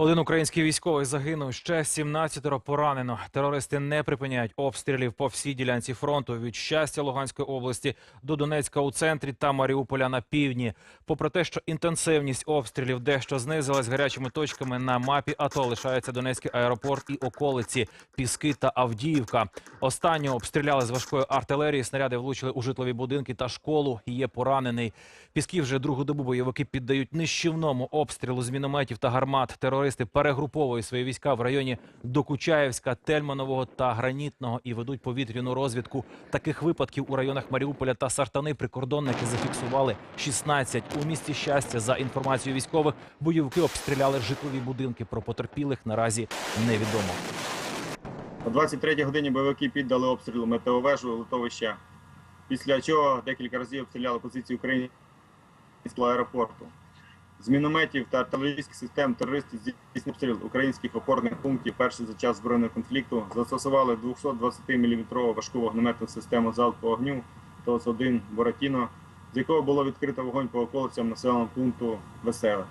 Один український військовий загинув, ще 17 поранено. Терористи не припиняють обстрілів по всій ділянці фронту від щастя Луганської області до Донецька у центрі та Маріуполя на півдні. Попри те, що інтенсивність обстрілів дещо знизилась гарячими точками на мапі АТО лишається Донецький аеропорт і околиці Піски та Авдіївка. Останнього обстріляли з важкої артилерії. Снаряди влучили у житлові будинки та школу. Є поранений. Піски вже другу добу бойовики піддають нищівному обстрілу з мінометів та гармат. Терористи перегруповують свої війська в районі Докучаєвська, Тельманового та Гранітного і ведуть повітряну розвідку. Таких випадків у районах Маріуполя та Сартани прикордонники зафіксували 16. У місті щастя, за інформацією військових, бойовики обстріляли житлові будинки. Про потерпілих наразі невідомо. О 23 годині бойовики піддали обстрілу метеовежу литовища, після чого декілька разів обстріляли позиції українського аеропорту. З мінометів та артилерійських систем терористи здійснили обстріл українських опорних пунктів перший за час збройного конфлікту, застосували 220-мм важку вогнеметну систему залпового огню ТОС-1 Боратіно, з якого було відкрито вогонь по околицям населеного пункту Веселе.